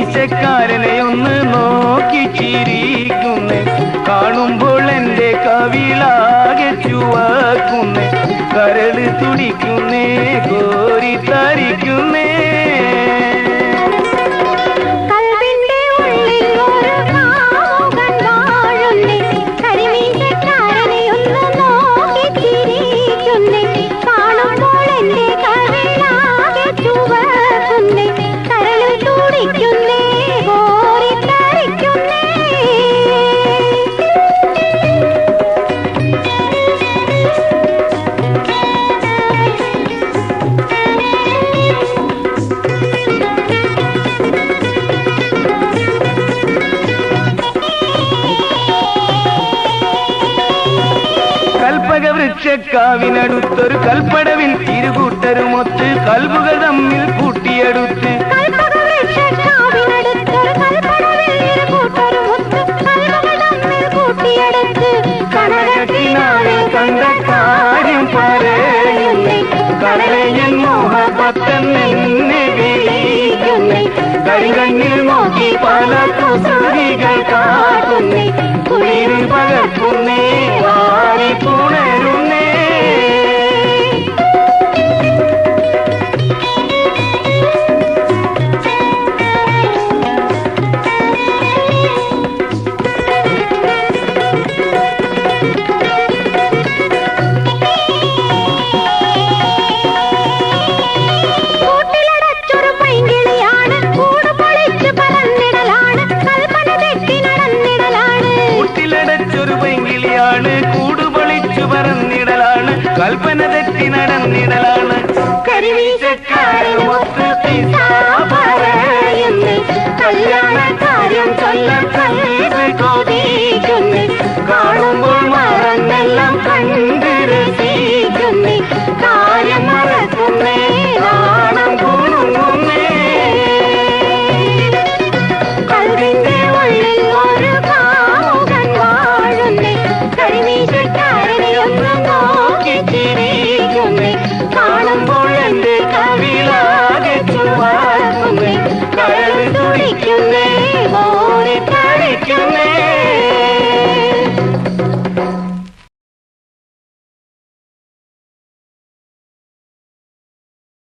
മീശക്കാരനെ ഒന്ന് നോക്കി ചിരിക്കുന്നു. കാണുമ്പോൾ എന്റെ കവിളാകെ ചുവക്കുന്നു. കരട് തുണിക്ക് லட்சக்காவின் அடுத்தொரு கல்படவில் இருகூட்டரு மொத்து கல்புகள் தம்மில் பூட்டி அடுத்து கனகத்தினாலே மோக பத்தன் கரிகண் പാറയുന്നു കല്യാണ കാര്യം ചൊല്ല കല്ല് കൊതിക്കുന്നു കാണുമ്പോൾ മറന്നെല്ലാം വിളിക്കുന്നേ